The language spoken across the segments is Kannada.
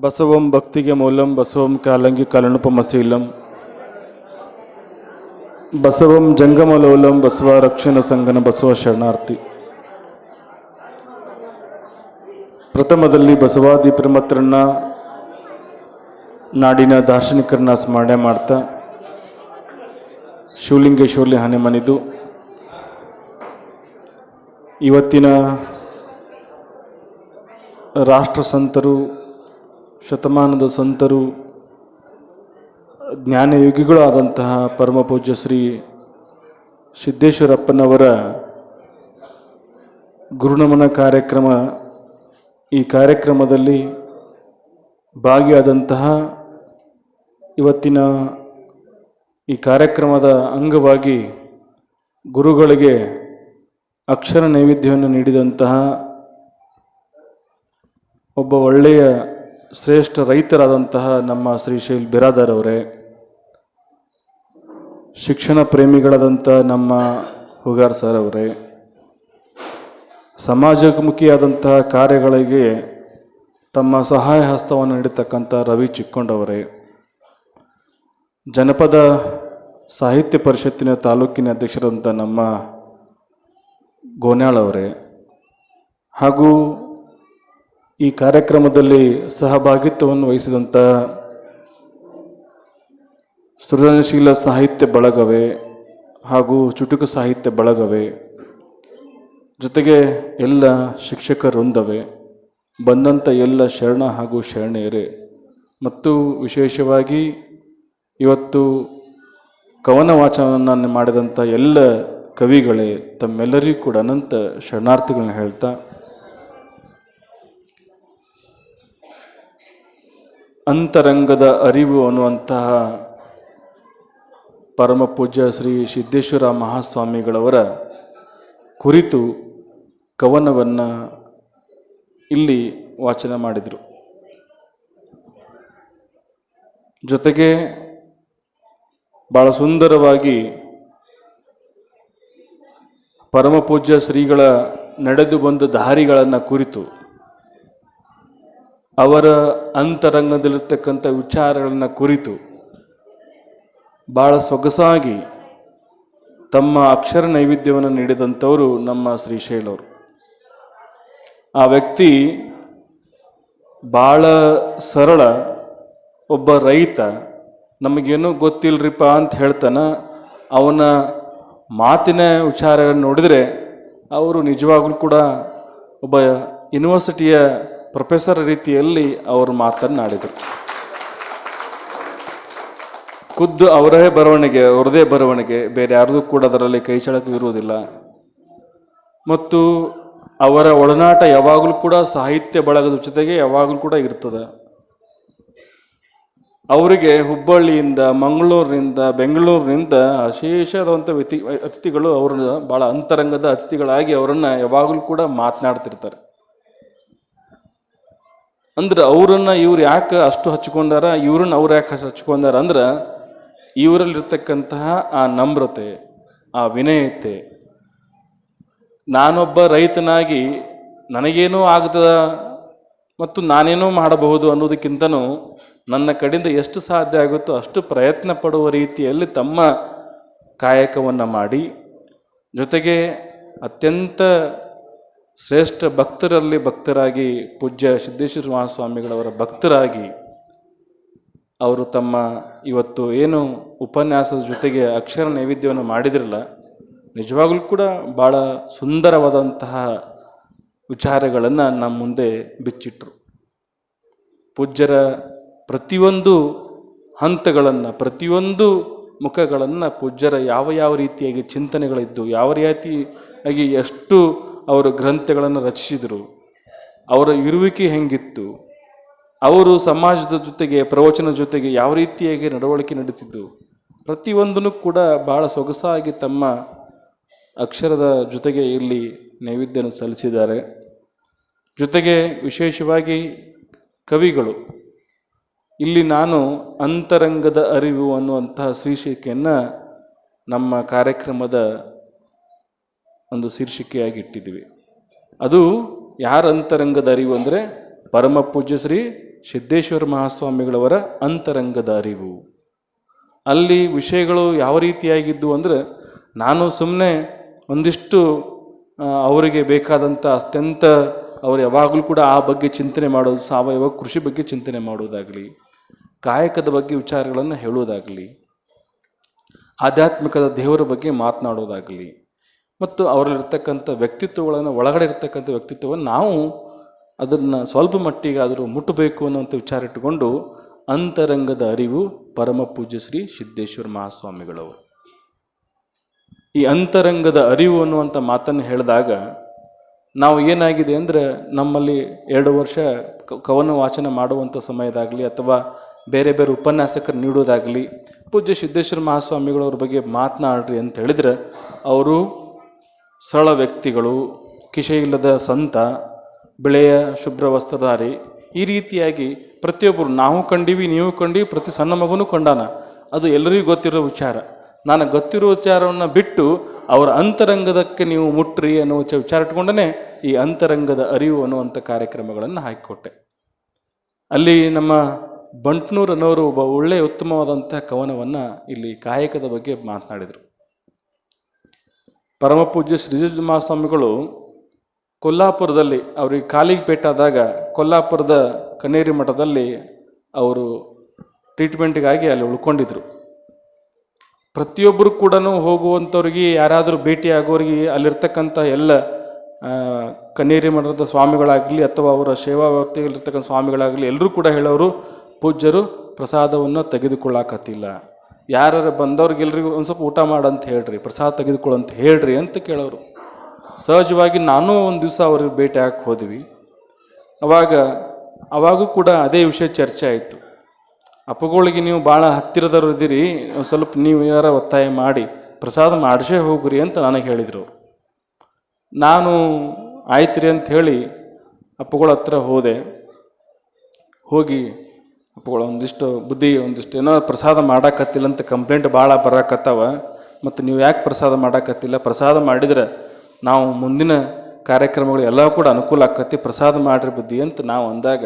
ಬಸವಂ ಭಕ್ತಿಗೆ ಮೂಲಂ ಬಸವಂ ಕಾಲಂಗಿ ಕಲನುಪಮಶೀಲಂ ಬಸವಂ ಜಂಗಮಲೋಲಂ, ಬಸವ ರಕ್ಷಣ ಸಂಗನ, ಬಸವ ಶರಣಾರ್ಥಿ. ಪ್ರಥಮದಲ್ಲಿ ಬಸವಾದಿ ಪ್ರಮತ್ರನ್ನ ನಾಡಿನ ದಾರ್ಶನಿಕರನ್ನ ಸ್ಮರಣೆ ಮಾಡ್ತಾ ಶಿವಲಿಂಗೇಶ್ವರಲ್ಲಿ ಹಣೆ ಮನಿದು. ಇವತ್ತಿನ ರಾಷ್ಟ್ರ ಸಂತರು ಶತಮಾನದ ಸಂತರು, ಜ್ಞಾನಯೋಗಿಗಳು ಆದಂತಹ ಪರಮಪೂಜ್ಯ ಶ್ರೀ ಸಿದ್ದೇಶ್ವರಪ್ಪನವರ ಗುರುನಮನ ಕಾರ್ಯಕ್ರಮ, ಈ ಕಾರ್ಯಕ್ರಮದಲ್ಲಿ ಭಾಗಿಯಾದಂತಹ ಇವತ್ತಿನ ಈ ಕಾರ್ಯಕ್ರಮದ ಅಂಗವಾಗಿ ಗುರುಗಳಿಗೆ ಅಕ್ಷರ ನೈವೇದ್ಯವನ್ನು ನೀಡಿದಂತಹ ಒಬ್ಬ ಒಳ್ಳೆಯ ಶ್ರೇಷ್ಠ ರೈತರಾದಂತಹ ನಮ್ಮ ಶ್ರೀಶೈಲ್ ಬಿರಾದರ್ ಅವರೇ, ಶಿಕ್ಷಣ ಪ್ರೇಮಿಗಳಾದಂಥ ನಮ್ಮ ಹುಗಾರ್ ಸರ್ ಅವರೇ, ಸಮಾಜಮುಖಿಯಾದಂತಹ ಕಾರ್ಯಗಳಿಗೆ ತಮ್ಮ ಸಹಾಯ ಹಸ್ತವನ್ನು ನೀಡತಕ್ಕಂಥ ರವಿ ಚಿಕ್ಕೊಂಡವರೇ ಜನಪದ ಸಾಹಿತ್ಯ ಪರಿಷತ್ತಿನ ತಾಲೂಕಿನ ಅಧ್ಯಕ್ಷರಾದಂಥ ನಮ್ಮ ಗೋನ್ಯಾಳವರೇ ಹಾಗೂ ಈ ಕಾರ್ಯಕ್ರಮದಲ್ಲಿ ಸಹಭಾಗಿತ್ವವನ್ನು ವಹಿಸಿದಂಥ ಸೃಜನಶೀಲ ಸಾಹಿತ್ಯ ಬಳಗವೇ ಹಾಗೂ ಚುಟುಕು ಸಾಹಿತ್ಯ ಬಳಗವೇ, ಜೊತೆಗೆ ಎಲ್ಲ ಶಿಕ್ಷಕರೊಂದವೇ ಬಂದಂಥ ಎಲ್ಲ ಶರಣ ಹಾಗೂ ಶರಣೆಯರೇ. ಮತ್ತು ವಿಶೇಷವಾಗಿ ಇವತ್ತು ಕವನ ವಾಚನವನ್ನು ಮಾಡಿದಂಥ ಎಲ್ಲ ಕವಿಗಳೇ, ತಮ್ಮೆಲ್ಲರಿಗೂ ಕೂಡ ಅನಂತ ಶರಣಾರ್ಥಿಗಳನ್ನ ಹೇಳ್ತಾ ಅಂತರಂಗದ ಅರಿವು ಅನ್ನುವಂತಹ ಪರಮ ಪೂಜ್ಯ ಶ್ರೀ ಸಿದ್ದೇಶ್ವರ ಮಹಾಸ್ವಾಮಿಗಳವರ ಕುರಿತು ಕವನವನ್ನು ಇಲ್ಲಿ ವಾಚನ ಮಾಡಿದರು. ಜೊತೆಗೆ ಭಾಳ ಸುಂದರವಾಗಿ ಪರಮ ಪೂಜ್ಯ ಶ್ರೀಗಳ ನಡೆದು ಬಂದ ದಾರಿಗಳನ್ನು ಕುರಿತು ಅವರ ಅಂತರಂಗದಲ್ಲಿರ್ತಕ್ಕಂಥ ವಿಚಾರಗಳನ್ನು ಕುರಿತು ಭಾಳ ಸೊಗಸಾಗಿ ತಮ್ಮ ಅಕ್ಷರ ನೈವೇದ್ಯವನ್ನು ನೀಡಿದಂಥವರು ನಮ್ಮ ಶ್ರೀಶೈಲವರು ಆ ವ್ಯಕ್ತಿ ಭಾಳ ಸರಳ ಒಬ್ಬ ರೈತ, ನಮಗೇನೂ ಗೊತ್ತಿಲ್ಲರಿಪ್ಪ ಅಂತ ಹೇಳ್ತಾನ, ಅವನ ಮಾತಿನ ವಿಚಾರಗಳನ್ನು ನೋಡಿದರೆ ಅವರು ನಿಜವಾಗ್ಲೂ ಕೂಡ ಒಬ್ಬ ಯೂನಿವರ್ಸಿಟಿಯ ಪ್ರೊಫೆಸರ್ ರೀತಿಯಲ್ಲಿ ಅವರು ಮಾತನ್ನಾಡಿದರು. ಖುದ್ದು ಅವರೇ ಬರವಣಿಗೆ, ಅವರದೇ ಬರವಣಿಗೆ, ಬೇರೆ ಯಾರ್ದು ಕೂಡ ಅದರಲ್ಲಿ ಕೈ ಇರುವುದಿಲ್ಲ. ಮತ್ತು ಅವರ ಒಡನಾಟ ಯಾವಾಗಲೂ ಕೂಡ ಸಾಹಿತ್ಯ ಬಳಗದ ಜೊತೆಗೆ ಯಾವಾಗಲೂ ಕೂಡ ಇರ್ತದೆ. ಅವರಿಗೆ ಹುಬ್ಬಳ್ಳಿಯಿಂದ, ಮಂಗಳೂರಿನಿಂದ, ಬೆಂಗಳೂರಿನಿಂದ ಅಶೇಷವಾದಂಥ ವ್ಯತಿ, ಅತಿಥಿಗಳು ಅವ್ರನ್ನ ಭಾಳ ಅಂತರಂಗದ ಅತಿಥಿಗಳಾಗಿ ಅವರನ್ನು ಯಾವಾಗಲೂ ಕೂಡ ಮಾತನಾಡ್ತಿರ್ತಾರೆ. ಅಂದ್ರೆ ಅವರನ್ನು ಇವ್ರು ಯಾಕೆ ಅಷ್ಟು ಹಚ್ಕೊಂಡಾರ ಇವ್ರನ್ನ ಅವ್ರು ಯಾಕೆ ಹಚ್ಕೊಂಡಾರ ಅಂದ್ರೆ ಇವರಲ್ಲಿರ್ತಕ್ಕಂತಹ ಆ ನಮ್ರತೆ, ಆ ವಿನಯತೆ. ನಾನೊಬ್ಬ ರೈತನಾಗಿ ನನಗೇನೂ ಆಗದ ಮತ್ತು ನಾನೇನೋ ಮಾಡಬಹುದು ಅನ್ನೋದಕ್ಕಿಂತನೂ ನನ್ನ ಕಡೆಯಿಂದ ಎಷ್ಟು ಸಾಧ್ಯ ಆಗುತ್ತೋ ಅಷ್ಟು ಪ್ರಯತ್ನ ಪಡುವ ರೀತಿಯಲ್ಲಿ ತಮ್ಮ ಕಾಯಕವನ್ನು ಮಾಡಿ. ಜೊತೆಗೆ ಅತ್ಯಂತ ಶ್ರೇಷ್ಠ ಭಕ್ತರಲ್ಲಿ ಭಕ್ತರಾಗಿ ಪೂಜ್ಯ ಸಿದ್ದೇಶ್ವರ ಮಹಾಸ್ವಾಮಿಗಳವರ ಭಕ್ತರಾಗಿ ಅವರು ತಮ್ಮ ಇವತ್ತು ಏನು ಉಪನ್ಯಾಸದ ಜೊತೆಗೆ ಅಕ್ಷರ ನೈವೇದ್ಯವನ್ನು ಮಾಡಿದ್ರಲ್ಲ, ನಿಜವಾಗಲೂ ಕೂಡ ಭಾಳ ಸುಂದರವಾದಂತಹ ವಿಚಾರಗಳನ್ನು ನಮ್ಮ ಮುಂದೆ ಬಿಚ್ಚಿಟ್ರು. ಪೂಜ್ಯರ ಪ್ರತಿಯೊಂದು ಹಂತಗಳನ್ನು, ಪ್ರತಿಯೊಂದು ಮುಖಗಳನ್ನು ಪೂಜ್ಯರ ಯಾವ ಯಾವ ರೀತಿಯಾಗಿ ಚಿಂತನೆಗಳಿದ್ದು ಯಾವ ರೀತಿಯಾಗಿ ಎಷ್ಟು ಅವರು ಗ್ರಂಥಗಳನ್ನು ರಚಿಸಿದರು. ಅವರ ಇರುವಿಕೆ ಹೆಂಗಿತ್ತು? ಅವರು ಸಮಾಜದ ಜೊತೆಗೆ, ಪ್ರವಚನ ಜೊತೆಗೆ ಯಾವ ರೀತಿಯಾಗಿ ನಡವಳಿಕೆ ನಡೆಸಿದ್ದು? ಪ್ರತಿಯೊಂದನ್ನು ಕೂಡ ಭಾಳ ಸೊಗಸಾಗಿ ತಮ್ಮ ಅಕ್ಷರದ ಜೊತೆಗೆ ಇಲ್ಲಿ ನೈವೇದ್ಯನ ಸಲ್ಲಿಸಿದ್ದಾರೆ. ಜೊತೆಗೆ ವಿಶೇಷವಾಗಿ ಕವಿಗಳು. ಇಲ್ಲಿ ನಾನು ಅಂತರಂಗದ ಅರಿವು ಅನ್ನುವಂತಹ ಶೀರ್ಷಿಕೆಯನ್ನು ನಮ್ಮ ಕಾರ್ಯಕ್ರಮದ ಒಂದು ಶೀರ್ಷಿಕೆಯಾಗಿ ಇಟ್ಟಿದ್ವಿ ಅದು ಯಾರ ಅಂತರಂಗದ ಅರಿವು ಅಂದರೆ ಪರಮ ಪೂಜ್ಯ ಶ್ರೀ ಸಿದ್ದೇಶ್ವರ ಮಹಾಸ್ವಾಮಿಗಳವರ ಅಂತರಂಗದ ಅರಿವು ಅಲ್ಲಿ ವಿಷಯಗಳು ಯಾವ ರೀತಿಯಾಗಿದ್ದು ಅಂದರೆ ನಾನು ಸುಮ್ಮನೆ ಒಂದಿಷ್ಟು ಅವರಿಗೆ ಬೇಕಾದಂಥ ಅತ್ಯಂತ ಅವರು ಯಾವಾಗಲೂ ಕೂಡ ಆ ಬಗ್ಗೆ ಚಿಂತನೆ ಮಾಡೋದು, ಸಾವಯವ ಕೃಷಿ ಬಗ್ಗೆ ಚಿಂತನೆ ಮಾಡೋದಾಗಲಿ, ಕಾಯಕದ ಬಗ್ಗೆ ವಿಚಾರಗಳನ್ನು ಹೇಳೋದಾಗಲಿ, ಆಧ್ಯಾತ್ಮಿಕದ ದೇವರ ಬಗ್ಗೆ ಮಾತನಾಡೋದಾಗಲಿ ಮತ್ತು ಅವರಲ್ಲಿರ್ತಕ್ಕಂಥ ವ್ಯಕ್ತಿತ್ವಗಳನ್ನು, ಒಳಗಡೆ ಇರ್ತಕ್ಕಂಥ ವ್ಯಕ್ತಿತ್ವವನ್ನು ನಾವು ಅದನ್ನು ಸ್ವಲ್ಪ ಮಟ್ಟಿಗಾದರೂ ಮುಟ್ಟಬೇಕು ಅನ್ನುವಂಥ ವಿಚಾರ ಇಟ್ಟುಕೊಂಡು ಅಂತರಂಗದ ಅರಿವು ಪರಮ ಪೂಜ್ಯ ಶ್ರೀ ಸಿದ್ದೇಶ್ವರ ಮಹಾಸ್ವಾಮಿಗಳವರು ಈ ಅಂತರಂಗದ ಅರಿವು ಅನ್ನುವಂಥ ಮಾತನ್ನು ಹೇಳಿದಾಗ ನಾವು ಏನಾಗಿದೆ ಅಂದರೆ ನಮ್ಮಲ್ಲಿ ಎರಡು ವರ್ಷ ಕವನ ವಾಚನ ಮಾಡುವಂಥ ಸಮಯದಾಗಲಿ ಅಥವಾ ಬೇರೆ ಬೇರೆ ಉಪನ್ಯಾಸಕರು ನೀಡೋದಾಗಲಿ ಪೂಜ್ಯ ಸಿದ್ದೇಶ್ವರ ಮಹಾಸ್ವಾಮಿಗಳವ್ರ ಬಗ್ಗೆ ಮಾತನಾಡ್ರಿ ಅಂತ ಹೇಳಿದ್ರೆ ಅವರು ಸರಳ ವ್ಯಕ್ತಿಗಳು, ಕಿಶೆಯಿಲ್ಲದ ಸಂತ, ಬೆಳೆಯ ಶುಭ್ರ ವಸ್ತ್ರಧಾರಿ, ಈ ರೀತಿಯಾಗಿ ಪ್ರತಿಯೊಬ್ಬರು ನಾವು ಕಂಡೀವಿ, ನೀವು ಕಂಡೀವಿ, ಪ್ರತಿ ಸಣ್ಣ ಮಗುನು ಕಂಡಾನ. ಅದು ಎಲ್ಲರಿಗೂ ಗೊತ್ತಿರೋ ವಿಚಾರ. ನಾನು ಗೊತ್ತಿರೋ ವಿಚಾರವನ್ನು ಬಿಟ್ಟು ಅವರ ಅಂತರಂಗದಕ್ಕೆ ನೀವು ಮುಟ್ರಿ ಅನ್ನೋ ವಿಚ- ವಿಚಾರ ಇಟ್ಕೊಂಡೇ ಈ ಅಂತರಂಗದ ಅರಿವು ಅನ್ನುವಂಥ ಕಾರ್ಯಕ್ರಮಗಳನ್ನು ಹಾಕಿಕೊಟ್ಟೆ. ಅಲ್ಲಿ ನಮ್ಮ ಬಂಟ್ನೂರ್ ಅನ್ನೋರು ಒಬ್ಬ ಒಳ್ಳೆಯ ಉತ್ತಮವಾದಂಥ ಕವನವನ್ನು ಇಲ್ಲಿ ಕಾಯಕದ ಬಗ್ಗೆ ಮಾತನಾಡಿದರು. ಪರಮ ಪೂಜ್ಯ ಶ್ರೀಜ ಮಹಾಸ್ವಾಮಿಗಳು ಕೊಲ್ಲಾಪುರದಲ್ಲಿ ಅವರಿಗೆ ಕಾಲಿಗೆ ಪೇಟಾದಾಗ ಕೊಲ್ಲಾಪುರದ ಕನೇರಿ ಮಠದಲ್ಲಿ ಅವರು ಟ್ರೀಟ್ಮೆಂಟ್ಗಾಗಿ ಅಲ್ಲಿ ಉಳ್ಕೊಂಡಿದ್ರು. ಪ್ರತಿಯೊಬ್ಬರು ಕೂಡ ಹೋಗುವಂಥವ್ರಿಗೆ ಯಾರಾದರೂ ಭೇಟಿ ಆಗೋರಿಗೆ ಅಲ್ಲಿರ್ತಕ್ಕಂಥ ಎಲ್ಲ ಕನೇರಿ ಮಠದ ಸ್ವಾಮಿಗಳಾಗಲಿ ಅಥವಾ ಅವರ ಸೇವಾ ವ್ಯಕ್ತಿಗಳಿರ್ತಕ್ಕಂಥ ಸ್ವಾಮಿಗಳಾಗಲಿ ಎಲ್ಲರೂ ಕೂಡ ಹೇಳೋರು, ಪೂಜ್ಯರು ಪ್ರಸಾದವನ್ನು ತೆಗೆದುಕೊಳ್ಳಾಕತ್ತಿಲ್ಲ. ಯಾರು ಬಂದವ್ರಿಗೆಲ್ರಿಗೂ ಒಂದು ಸ್ವಲ್ಪ ಊಟ ಮಾಡಂತ ಹೇಳ್ರಿ, ಪ್ರಸಾದ ತೆಗೆದುಕೊಳ್ಳಂತ ಹೇಳ್ರಿ ಅಂತ ಕೇಳೋರು. ಸಹಜವಾಗಿ ನಾನೂ ಒಂದು ದಿವಸ ಅವ್ರಿಗೆ ಭೇಟಿ ಹಾಕಿ ಹೋದ್ವಿ. ಅವಾಗ, ಅವಾಗೂ ಕೂಡ ಅದೇ ವಿಷಯ ಚರ್ಚೆ ಆಯಿತು. ಅಪ್ಪಗಳಿಗೆ ನೀವು ಭಾಳ ಹತ್ತಿರದವ್ರು ಇದ್ದೀರಿ ಒಂದು ಸ್ವಲ್ಪ ನೀವು ಯಾರ ಒತ್ತಾಯ ಮಾಡಿ, ಪ್ರಸಾದ ಮಾಡಿಸೇ ಹೋಗ್ರಿ ಅಂತ ನನಗೆ ಹೇಳಿದರು ನಾನು ಆಯ್ತು ರೀ ಅಂತ ಹೇಳಿ ಅಪ್ಪಗಳ ಹತ್ರ ಹೋದೆ. ಹೋಗಿ ಅಪ್ಪಗಳ ಒಂದಿಷ್ಟು ಬುದ್ಧಿ, ಒಂದಿಷ್ಟು ಏನೋ ಪ್ರಸಾದ ಮಾಡಾಕತ್ತಿಲ್ಲ ಅಂತ ಕಂಪ್ಲೇಂಟ್ ಭಾಳ ಬರಾಕತ್ತಾವ. ಮತ್ತು ನೀವು ಯಾಕೆ ಪ್ರಸಾದ ಮಾಡಾಕತ್ತಿಲ್ಲ? ಪ್ರಸಾದ ಮಾಡಿದ್ರೆ ನಾವು ಮುಂದಿನ ಕಾರ್ಯಕ್ರಮಗಳು ಎಲ್ಲ ಕೂಡ ಅನುಕೂಲ ಆಕತಿ ಪ್ರಸಾದ ಮಾಡಿರಿ ಬುದ್ಧಿ ಅಂತ ನಾವು ಅಂದಾಗ,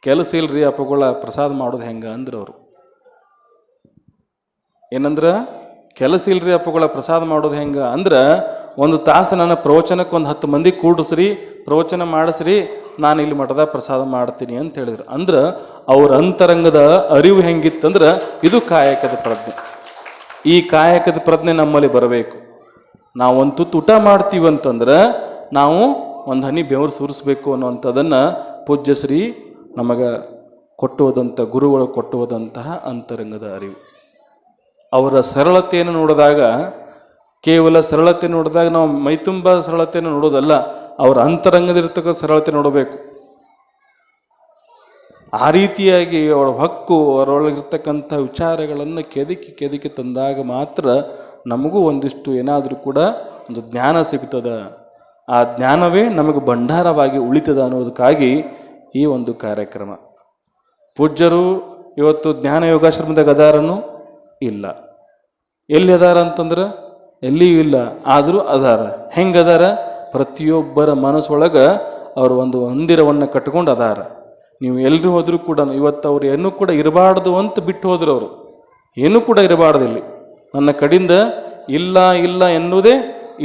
ಕೆಲಸ ಇಲ್ರಿ ಅಪ್ಪಗಳ ಪ್ರಸಾದ ಮಾಡೋದು ಹೆಂಗೆ ಅಂದ್ರೆ ಅವರು. ಏನಂದ್ರೆ, ಕೆಲಸ ಇಲ್ರಿ ಅಪ್ಪಗಳ ಪ್ರಸಾದ ಮಾಡೋದು ಹೆಂಗೆ ಅಂದ್ರೆ ಒಂದು ತಾಸು ನನ್ನ ಪ್ರವಚನಕ್ಕೆ ಒಂದು ಹತ್ತು ಮಂದಿ ಕೂಡಿಸ್ರಿ, ಪ್ರವಚನ ಮಾಡಿಸ್ರಿ, ನಾನು ಇಲ್ಲಿ ಮಠದ ಪ್ರಸಾದ ಮಾಡ್ತೀನಿ ಅಂತ ಹೇಳಿದ್ರು. ಅಂದ್ರೆ, ಅವ್ರ ಅಂತರಂಗದ ಅರಿವು ಹೆಂಗಿತ್ತಂದ್ರೆ ಇದು ಕಾಯಕದ ಪ್ರಜ್ಞೆ. ಈ ಕಾಯಕದ ಪ್ರಜ್ಞೆ ನಮ್ಮಲ್ಲಿ ಬರಬೇಕು. ನಾವು ಒಂದು ತುತ್ತು ಊಟ ಮಾಡ್ತೀವಿ ಅಂತಂದ್ರೆ, ನಾವು ಒಂದು ಹನಿ ಬೆವರು ಸುರಿಸ್ಬೇಕು ಅನ್ನುವಂಥದ್ದನ್ನು ಪೂಜ್ಯ ಶ್ರೀ ನಮಗೆ ಕೊಟ್ಟುವುದಂಥ ಗುರುಗಳು ಕೊಟ್ಟುವುದಂತಹ ಅಂತರಂಗದ ಅರಿವು. ಅವರ ಸರಳತೆಯನ್ನು ನೋಡಿದಾಗ ಕೇವಲ ಸರಳತೆ ನೋಡಿದಾಗ ನಾವು ಮೈತುಂಬ ಸರಳತೆಯನ್ನು ನೋಡೋದಲ್ಲ, ಅವರ ಅಂತರಂಗದಿರ್ತಕ್ಕ ಸರಳತೆ ನೋಡಬೇಕು. ಆ ರೀತಿಯಾಗಿ ಅವರ ಹಕ್ಕು, ಅವರೊಳಗಿರ್ತಕ್ಕಂಥ ವಿಚಾರಗಳನ್ನು ಕೆದಕಿ ಕೆದಕಿ ತಂದಾಗ ಮಾತ್ರ ನಮಗೂ ಒಂದಿಷ್ಟು ಏನಾದರೂ ಕೂಡ ಒಂದು ಜ್ಞಾನ ಸಿಗ್ತದ. ಆ ಜ್ಞಾನವೇ ನಮಗೆ ಭಂಡಾರವಾಗಿ ಉಳಿತದ ಅನ್ನೋದಕ್ಕಾಗಿ ಈ ಒಂದು ಕಾರ್ಯಕ್ರಮ. ಪೂಜ್ಯರು ಇವತ್ತು ಜ್ಞಾನ ಯೋಗಾಶ್ರಮದಾಗ ಅದಾರನು ಇಲ್ಲ. ಎಲ್ಲಿ ಅದಾರ ಅಂತಂದ್ರೆ ಎಲ್ಲಿಯೂ ಇಲ್ಲ, ಆದರೂ ಅದಾರ. ಹೆಂಗದಾರ? ಪ್ರತಿಯೊಬ್ಬರ ಮನಸ್ಸೊಳಗೆ ಅವರು ಒಂದು ಮಂದಿರವನ್ನು ಕಟ್ಕೊಂಡು ಅದಾರ. ನೀವು ಎಲ್ಲರೂ ಹೋದರೂ ಕೂಡ ಇವತ್ತು ಅವ್ರು ಏನೂ ಕೂಡ ಇರಬಾರ್ದು ಅಂತ ಬಿಟ್ಟು ಹೋದ್ರು ಅವರು. ಏನೂ ಕೂಡ ಇರಬಾರ್ದು ಇಲ್ಲಿ ನನ್ನ ಕಡಿಂದ ಇಲ್ಲ ಇಲ್ಲ ಎನ್ನುವುದೇ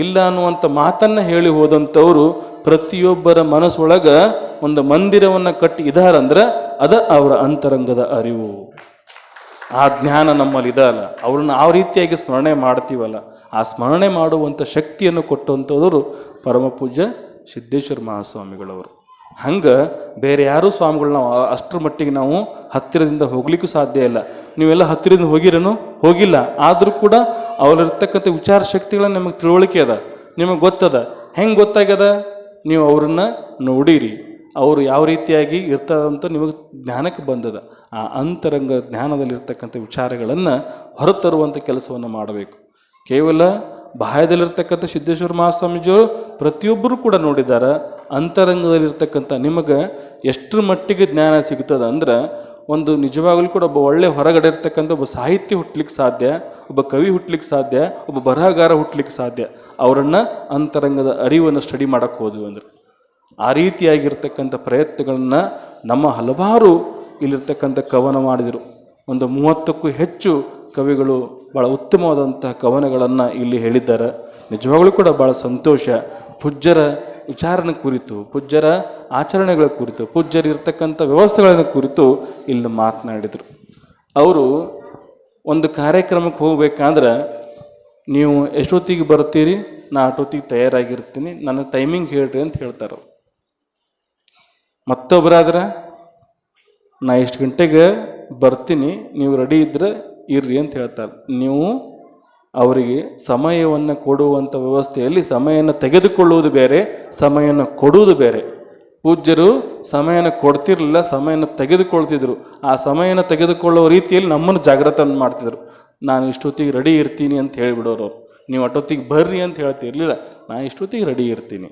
ಇಲ್ಲ ಅನ್ನುವಂಥ ಮಾತನ್ನು ಹೇಳಿ ಹೋದಂಥವರು ಪ್ರತಿಯೊಬ್ಬರ ಮನಸ್ಸೊಳಗೆ ಒಂದು ಮಂದಿರವನ್ನು ಕಟ್ಟಿ ಇದಾರಂದ್ರೆ ಅದ ಅವರ ಅಂತರಂಗದ ಅರಿವು. ಆ ಜ್ಞಾನ ನಮ್ಮಲ್ಲಿ ಇದಲ್ಲ ಅವ್ರನ್ನ ಆ ರೀತಿಯಾಗಿ ಸ್ಮರಣೆ ಮಾಡ್ತೀವಲ್ಲ, ಆ ಸ್ಮರಣೆ ಮಾಡುವಂಥ ಶಕ್ತಿಯನ್ನು ಕೊಟ್ಟಂಥವರು ಪರಮ ಪೂಜ್ಯ ಸಿದ್ದೇಶ್ವರ ಮಹಾಸ್ವಾಮಿಗಳವರು. ಹಂಗೆ ಬೇರೆ ಯಾರೂ ಸ್ವಾಮಿಗಳು ನಾವು ಅಷ್ಟರ ಮಟ್ಟಿಗೆ ನಾವು ಹತ್ತಿರದಿಂದ ಹೋಗ್ಲಿಕ್ಕೂ ಸಾಧ್ಯ ಇಲ್ಲ. ನೀವೆಲ್ಲ ಹತ್ತಿರದಿಂದ ಹೋಗಿರೋನು? ಹೋಗಿಲ್ಲ. ಆದರೂ ಕೂಡ ಅವರಿರ್ತಕ್ಕಂಥ ವಿಚಾರ ಶಕ್ತಿಗಳನ್ನ ನಿಮಗೆ ತಿಳುವಳಿಕೆ ಅದ, ನಿಮಗೆ ಗೊತ್ತದ. ಹೆಂಗೆ ಗೊತ್ತಾಗ್ಯದ? ನೀವು ಅವ್ರನ್ನ ನೋಡಿರಿ. ಅವರು ಯಾವ ರೀತಿಯಾಗಿ ಇರ್ತದಂತ ನಿಮಗೆ ಜ್ಞಾನಕ್ಕೆ ಬಂದದ. ಆ ಅಂತರಂಗ ಜ್ಞಾನದಲ್ಲಿರ್ತಕ್ಕಂಥ ವಿಚಾರಗಳನ್ನು ಹೊರತರುವಂಥ ಕೆಲಸವನ್ನು ಮಾಡಬೇಕು. ಕೇವಲ ಬಾಹ್ಯದಲ್ಲಿರ್ತಕ್ಕಂಥ ಸಿದ್ದೇಶ್ವರ ಮಹಾಸ್ವಾಮೀಜಿಯವರು ಪ್ರತಿಯೊಬ್ಬರು ಕೂಡ ನೋಡಿದ್ದಾರೆ ಅಂತರಂಗದಲ್ಲಿರ್ತಕ್ಕಂಥ ನಿಮಗೆ ಎಷ್ಟರ ಮಟ್ಟಿಗೆ ಜ್ಞಾನ ಸಿಗ್ತದೆ ಅಂದ್ರೆ ಒಂದು ನಿಜವಾಗಲೂ ಕೂಡ ಒಬ್ಬ ಒಳ್ಳೆ ಹೊರಗಡೆ ಇರ್ತಕ್ಕಂಥ ಒಬ್ಬ ಸಾಹಿತ್ಯ ಹುಟ್ಲಿಕ್ಕೆ ಸಾಧ್ಯ, ಒಬ್ಬ ಕವಿ ಹುಟ್ಲಿಕ್ಕೆ ಸಾಧ್ಯ, ಒಬ್ಬ ಬರಹಗಾರ ಹುಟ್ಲಿಕ್ಕೆ ಸಾಧ್ಯ, ಅವರನ್ನು ಅಂತರಂಗದ ಅರಿವನ್ನು ಸ್ಟಡಿ ಮಾಡೋಕ್ಕೆ ಹೋದ್ವಿ ಅಂದ್ರೆ. ಆ ರೀತಿಯಾಗಿರ್ತಕ್ಕಂಥ ಪ್ರಯತ್ನಗಳನ್ನು ನಮ್ಮ ಹಲವಾರು ಇಲ್ಲಿರ್ತಕ್ಕಂಥ ಕವನ ಮಾಡಿದರು. ಒಂದು ಮೂವತ್ತಕ್ಕೂ ಹೆಚ್ಚು ಕವಿಗಳು ಭಾಳ ಉತ್ತಮವಾದಂತಹ ಕವನಗಳನ್ನು ಇಲ್ಲಿ ಹೇಳಿದ್ದಾರೆ. ನಿಜವಾಗಲೂ ಕೂಡ ಭಾಳ ಸಂತೋಷ. ಪೂಜ್ಯರ ವಿಚಾರನ ಕುರಿತು, ಪೂಜ್ಯರ ಆಚರಣೆಗಳ ಕುರಿತು ಪೂಜ್ಯರಿರ್ತಕ್ಕಂಥ ವ್ಯವಸ್ಥೆಗಳನ್ನು ಕುರಿತು ಇಲ್ಲಿ ಮಾತನಾಡಿದರು. ಅವರು ಒಂದು ಕಾರ್ಯಕ್ರಮಕ್ಕೆ ಹೋಗಬೇಕಾದ್ರೆ ನೀವು ಎಷ್ಟೊತ್ತಿಗೆ ಬರ್ತೀರಿ? ನಾ ಅಷ್ಟೊತ್ತಿಗೆ ತಯಾರಾಗಿರ್ತೀನಿ. ನನ್ನ ಟೈಮಿಂಗ್ ಹೇಳ್ರಿ ಅಂತ ಹೇಳ್ತಾರೆ. ಮತ್ತೊಬ್ಬರಾದ್ರೆ, ನಾ ಇಷ್ಟು ಗಂಟೆಗೆ ಬರ್ತೀನಿ, ನೀವು ರೆಡಿ ಇದ್ದರೆ ಇರ್ರಿ ಅಂತ ಹೇಳ್ತಾರೆ. ನೀವು ಅವರಿಗೆ ಸಮಯವನ್ನು ಕೊಡುವಂಥ ವ್ಯವಸ್ಥೆಯಲ್ಲಿ ಸಮಯನ ತೆಗೆದುಕೊಳ್ಳುವುದು ಬೇರೆ, ಸಮಯನ ಕೊಡುವುದು ಬೇರೆ. ಪೂಜ್ಯರು ಸಮಯನ ಕೊಡ್ತಿರಲಿಲ್ಲ, ಸಮಯನ ತೆಗೆದುಕೊಳ್ತಿದ್ರು. ಆ ಸಮಯನ ತೆಗೆದುಕೊಳ್ಳುವ ರೀತಿಯಲ್ಲಿ ನಮ್ಮನ್ನು ಜಾಗ್ರತೆ ಮಾಡ್ತಿದ್ರು. ನಾನು ಇಷ್ಟೊತ್ತಿಗೆ ರೆಡಿ ಇರ್ತೀನಿ ಅಂತ ಹೇಳಿಬಿಡೋರು ನೀವು ಅಷ್ಟೊತ್ತಿಗೆ ಬರ್ರಿ ಅಂತ ಹೇಳ್ತಿರ್ಲಿಲ್ಲ ನಾನು ಇಷ್ಟೊತ್ತಿಗೆ ರೆಡಿ ಇರ್ತೀನಿ.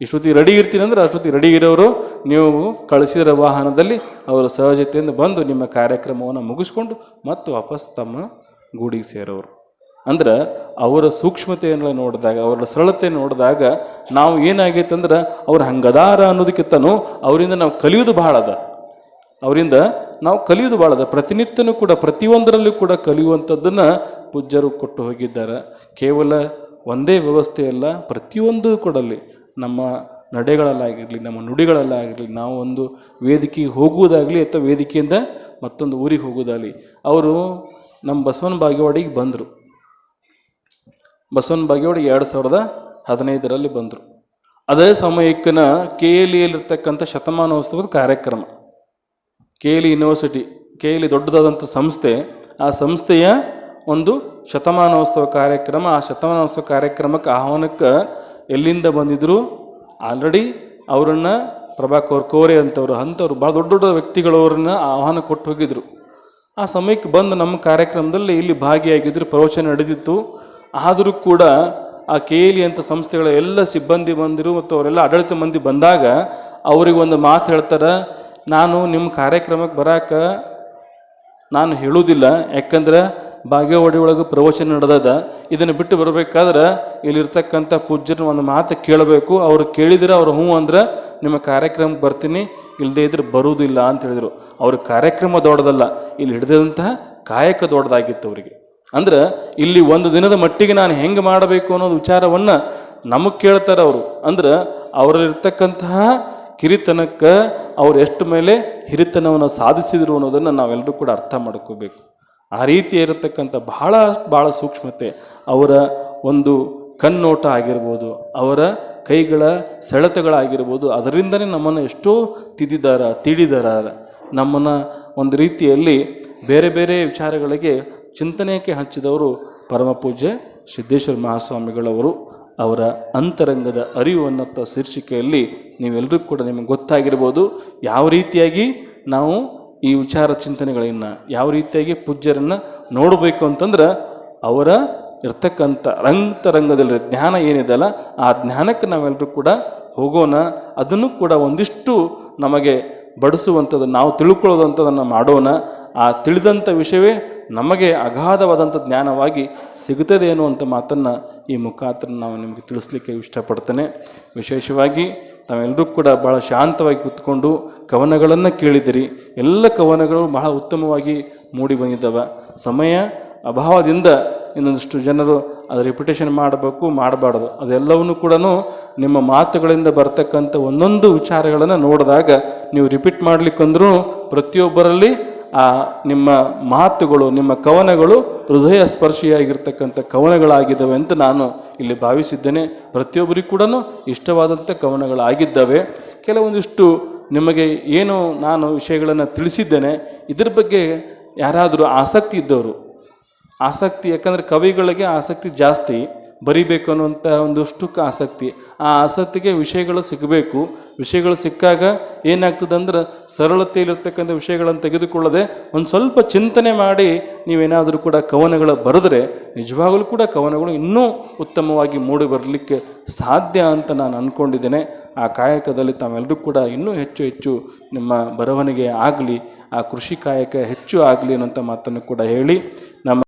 ಇಷ್ಟೊತ್ತಿಗೆ ರೆಡಿ ಇರ್ತೀನಿ ಅಂದ್ರೆ ಅಷ್ಟೊತ್ತಿಗೆ ರೆಡಿ ಇರೋರು ನೀವು ಕಳಿಸಿದ ವಾಹನದಲ್ಲಿ ಅವರು ಸಹಜತೆಯಿಂದ ಬಂದು ನಿಮ್ಮ ಕಾರ್ಯಕ್ರಮವನ್ನು ಮುಗಿಸ್ಕೊಂಡು ಮತ್ತು ವಾಪಸ್ ತಮ್ಮ ಗೂಡಿಗೆ ಸೇರೋರು. ಅಂದ್ರೆ ಅವರ ಸೂಕ್ಷ್ಮತೆಯನ್ನು ನೋಡಿದಾಗ, ಅವರ ಸರಳತೆ ನೋಡಿದಾಗ ನಾವು ಏನಾಗೈತೆ ಅಂದ್ರೆ ಅವ್ರು ಹಂಗದಾರ ಅನ್ನೋದಕ್ಕಿಂತನೂ ಅವರಿಂದ ನಾವು ಕಲಿಯೋದು ಬಹಳ ಅದ. ಅವರಿಂದ ನಾವು ಕಲಿಯೋದು ಭಾಳ ಅದ. ಪ್ರತಿನಿತ್ಯನೂ ಕೂಡ, ಪ್ರತಿಯೊಂದರಲ್ಲೂ ಕೂಡ ಕಲಿಯುವಂಥದ್ದನ್ನು ಪೂಜ್ಯರು ಕೊಟ್ಟು ಹೋಗಿದ್ದಾರೆ. ಕೇವಲ ಒಂದೇ ವ್ಯವಸ್ಥೆಯಲ್ಲ, ಪ್ರತಿಯೊಂದು ಕೊಡಲಿ ನಮ್ಮ ನಡೆಗಳಲ್ಲಾಗಿರಲಿ, ನಮ್ಮ ನುಡಿಗಳಲ್ಲಾಗಿರಲಿ, ನಾವು ಒಂದು ವೇದಿಕೆಗೆ ಹೋಗುವುದಾಗಲಿ ಅಥವಾ ವೇದಿಕೆಯಿಂದ ಮತ್ತೊಂದು ಊರಿಗೆ ಹೋಗೋದಾಗಲಿ ಅವರು ನಮ್ಮ ಬಸವನ ಬಾಗೇವಾಡಿಗೆ ಬಂದರು. ಬಸವನ ಬಾಗೇವಾಡಿ ಎರಡು ಸಾವಿರದ ಹದಿನೈದರಲ್ಲಿ ಬಂದರು. ಅದೇ ಸಮಯಕ್ಕನ ಕೆ ಎಲ್ ಇರ್ತಕ್ಕಂಥ ಶತಮಾನೋತ್ಸವದ ಕಾರ್ಯಕ್ರಮ. K L university, K L ದೊಡ್ಡದಾದಂಥ ಸಂಸ್ಥೆ, ಆ ಸಂಸ್ಥೆಯ ಒಂದು ಶತಮಾನೋತ್ಸವ ಕಾರ್ಯಕ್ರಮ, ಆ ಶತಮಾನೋತ್ಸವ ಕಾರ್ಯಕ್ರಮಕ್ಕೆ ಆಹ್ವಾನಕ್ಕೆ ಎಲ್ಲಿಂದ ಬಂದಿದ್ರು? ಆಲ್ರೆಡಿ ಅವರನ್ನು ಪ್ರಭಾಕರ್ ಕೋರೆ ಅಂತವ್ರು, ಅಂಥವ್ರು ಭಾಳ ದೊಡ್ಡ ದೊಡ್ಡ ವ್ಯಕ್ತಿಗಳವ್ರನ್ನ ಆಹ್ವಾನ ಕೊಟ್ಟು ಹೋಗಿದ್ರು. ಆ ಸಮಯಕ್ಕೆ ಬಂದು ನಮ್ಮ ಕಾರ್ಯಕ್ರಮದಲ್ಲಿ ಇಲ್ಲಿ ಭಾಗಿಯಾಗಿದ್ರು, ಪ್ರವಚನ ನಡೆದಿತ್ತು. ಆದರೂ ಕೂಡ ಆ ಕೆ ಎಲ್ ಅಂತ ಸಂಸ್ಥೆಗಳ ಎಲ್ಲ ಸಿಬ್ಬಂದಿ ಬಂದಿರು ಮತ್ತು ಅವರೆಲ್ಲ ಆಡಳಿತ ಮಂದಿ ಬಂದಾಗ ಅವ್ರಿಗೆ ಒಂದು ಮಾತು ಹೇಳ್ತಾರೆ, ನಾನು ನಿಮ್ಮ ಕಾರ್ಯಕ್ರಮಕ್ಕೆ ಬರಾಕ ನಾನು ಹೇಳುವುದಿಲ್ಲ ಯಾಕಂದ್ರೆ ಬಾಗೇವಾಡಿ ಒಳಗೆ ಪ್ರವಚನ ನಡೆದದ. ಇದನ್ನು ಬಿಟ್ಟು ಬರಬೇಕಾದ್ರೆ ಇಲ್ಲಿರ್ತಕ್ಕಂಥ ಪೂಜ್ಯರ ಒಂದು ಮಾತು ಕೇಳಬೇಕು. ಅವರು ಕೇಳಿದ್ರೆ ಅವ್ರು ಹ್ಞೂ ಅಂದ್ರೆ, ನಿಮ್ಮ ಕಾರ್ಯಕ್ರಮಕ್ಕೆ ಬರ್ತೀನಿ ಇಲ್ಲದೇ ಇದ್ರೆ ಬರುವುದಿಲ್ಲ ಅಂತ ಹೇಳಿದರು. ಅವ್ರ ಕಾರ್ಯಕ್ರಮ ದೊಡ್ಡದಲ್ಲ, ಇಲ್ಲಿ ಹಿಡಿದಂತಹ ಕಾಯಕ ದೊಡ್ಡದಾಗಿತ್ತು ಅವರಿಗೆ. ಅಂದ್ರೆ, ಇಲ್ಲಿ ಒಂದು ದಿನದ ಮಟ್ಟಿಗೆ ನಾನು ಹೆಂಗೆ ಮಾಡಬೇಕು ಅನ್ನೋದು ವಿಚಾರವನ್ನು ನಮಗೆ ಕೇಳ್ತಾರೆ ಅವರು. ಅಂದ್ರೆ, ಅವರಲ್ಲಿರ್ತಕ್ಕಂತಹ ಕಿರಿತನಕ್ಕೆ ಅವ್ರು ಎಷ್ಟು ಮೇಲೆ ಹಿರಿತನವನ್ನು ಸಾಧಿಸಿದರು ಅನ್ನೋದನ್ನು ನಾವೆಲ್ಲರೂ ಕೂಡ ಅರ್ಥ ಮಾಡ್ಕೋಬೇಕು. ಆ ರೀತಿ ಇರತಕ್ಕಂಥ ಬಹಳ ಬಹಳ ಸೂಕ್ಷ್ಮತೆ ಅವರ ಒಂದು ಕಣ್ಣೋಟ ಆಗಿರ್ಬೋದು, ಅವರ ಕೈಗಳ ಸೆಳೆತಗಳಾಗಿರ್ಬೋದು, ಅದರಿಂದನೇ ನಮ್ಮನ್ನು ಎಷ್ಟೋ ತಿದ್ದಿದಾರ ತಿಳಿದಾರ ನಮ್ಮನ್ನು ಒಂದು ರೀತಿಯಲ್ಲಿ ಬೇರೆ ಬೇರೆ ವಿಚಾರಗಳಿಗೆ ಚಿಂತನೆಗೆ ಹಚ್ಚಿದವರು ಪರಮ ಪೂಜ್ಯ ಸಿದ್ದೇಶ್ವರ ಮಹಾಸ್ವಾಮಿಗಳವರು. ಅವರ ಅಂತರಂಗದ ಅರಿವು ಅನ್ನತ್ತ ಶೀರ್ಷಿಕೆಯಲ್ಲಿ ನೀವೆಲ್ಲರೂ ಕೂಡ ನಿಮಗೆ ಗೊತ್ತಾಗಿರ್ಬೋದು. ಯಾವ ರೀತಿಯಾಗಿ ನಾವು ಈ ವಿಚಾರ ಚಿಂತನೆಗಳನ್ನು ಯಾವ ರೀತಿಯಾಗಿ ಪೂಜ್ಯರನ್ನು ನೋಡಬೇಕು ಅಂತಂದ್ರೆ ಅವರ ಇರ್ತಕ್ಕಂಥ ರಂಗದಲ್ಲಿ ಜ್ಞಾನ ಏನಿದೆಯಲ್ಲ ಆ ಜ್ಞಾನಕ್ಕೆ ನಾವೆಲ್ಲರೂ ಕೂಡ ಹೋಗೋಣ, ಅದನ್ನು ಕೂಡ ಒಂದಿಷ್ಟು ನಮಗೆ ಬಡಿಸುವಂಥದ್ದು, ನಾವು ತಿಳ್ಕೊಳ್ಳೋದಂಥದ್ದನ್ನು ಮಾಡೋಣ. ಆ ತಿಳಿದಂಥ ವಿಷಯವೇ ನಮಗೆ ಅಗಾಧವಾದಂಥ ಜ್ಞಾನವಾಗಿ ಸಿಗುತ್ತದೆ ಅನ್ನುವಂಥ ಮಾತನ್ನು ಈ ಮುಖಾಂತರ ನಾವು ನಿಮಗೆ ತಿಳಿಸ್ಲಿಕ್ಕೆ ಇಷ್ಟಪಡ್ತೇನೆ. ವಿಶೇಷವಾಗಿ ತಾವೆಲ್ಲರೂ ಕೂಡ ಭಾಳ ಶಾಂತವಾಗಿ ಕೂತ್ಕೊಂಡು ಕವನಗಳನ್ನು ಕೇಳಿದಿರಿ. ಎಲ್ಲ ಕವನಗಳು ಬಹಳ ಉತ್ತಮವಾಗಿ ಮೂಡಿ ಬಂದಿದ್ದಾವೆ. ಸಮಯ ಅಭಾವದಿಂದ ಇನ್ನೊಂದಿಷ್ಟು ಜನರು ಅದು ರೆಪ್ಯುಟೇಷನ್ ಮಾಡಬೇಕು, ಮಾಡಬಾರ್ದು. ಅದೆಲ್ಲವನ್ನು ಕೂಡ ನಿಮ್ಮ ಮಾತುಗಳಿಂದ ಬರ್ತಕ್ಕಂಥ ಒಂದೊಂದು ವಿಚಾರಗಳನ್ನು ನೋಡಿದಾಗ ನೀವು ರಿಪೀಟ್ ಮಾಡಲಿಕ್ಕಂದ್ರೂ ಪ್ರತಿಯೊಬ್ಬರಲ್ಲಿ ಆ, ನಿಮ್ಮ ಮಾತುಗಳು, ನಿಮ್ಮ ಕವನಗಳು ಹೃದಯ ಸ್ಪರ್ಶಿಯಾಗಿರ್ತಕ್ಕಂಥ ಕವನಗಳಾಗಿದ್ದಾವೆ ಅಂತ ನಾನು ಇಲ್ಲಿ ಭಾವಿಸಿದ್ದೇನೆ. ಪ್ರತಿಯೊಬ್ಬರಿಗೂ ಕೂಡ ಇಷ್ಟವಾದಂಥ ಕವನಗಳಾಗಿದ್ದಾವೆ. ಕೆಲವೊಂದಿಷ್ಟು ನಿಮಗೆ ಏನು ನಾನು ವಿಷಯಗಳನ್ನು ತಿಳಿಸಿದ್ದೇನೆ, ಇದ್ರ ಬಗ್ಗೆ ಯಾರಾದರೂ ಆಸಕ್ತಿ ಇದ್ದವರು, ಆಸಕ್ತಿ ಯಾಕಂದರೆ ಕವಿಗಳಿಗೆ ಆಸಕ್ತಿ ಜಾಸ್ತಿ. ಬರಿಬೇಕು ಅನ್ನುವಂಥ ಒಂದಷ್ಟು ಆಸಕ್ತಿ. ಆ ಆಸಕ್ತಿಗೆ ವಿಷಯಗಳು ಸಿಗಬೇಕು. ವಿಷಯಗಳು ಸಿಕ್ಕಾಗ ಏನಾಗ್ತದೆ ಅಂದ್ರೆ ಸರಳತೆಯಲ್ಲಿರ್ತಕ್ಕಂಥ ವಿಷಯಗಳನ್ನು ತೆಗೆದುಕೊಳ್ಳದೆ ಒಂದು ಸ್ವಲ್ಪ ಚಿಂತನೆ ಮಾಡಿ ನೀವೇನಾದರೂ ಕೂಡ ಕವನಗಳು ಬರೆದ್ರೆ ನಿಜವಾಗಲೂ ಕೂಡ ಕವನಗಳು ಇನ್ನೂ ಉತ್ತಮವಾಗಿ ಮೂಡಿ ಬರಲಿಕ್ಕೆ ಸಾಧ್ಯ ಅಂತ ನಾನು ಅಂದ್ಕೊಂಡಿದ್ದೇನೆ ಆ ಕಾಯಕದಲ್ಲಿ ತಾವೆಲ್ಲರೂ ಕೂಡ ಇನ್ನೂ ಹೆಚ್ಚು ಹೆಚ್ಚು ನಿಮ್ಮ ಬರವಣಿಗೆ ಆಗಲಿ, ಆ ಕೃಷಿ ಕಾಯಕ ಹೆಚ್ಚು ಆಗಲಿ ಅನ್ನೋಂಥ ಮಾತನ್ನು ಕೂಡ ಹೇಳಿ ನಮ್ಮ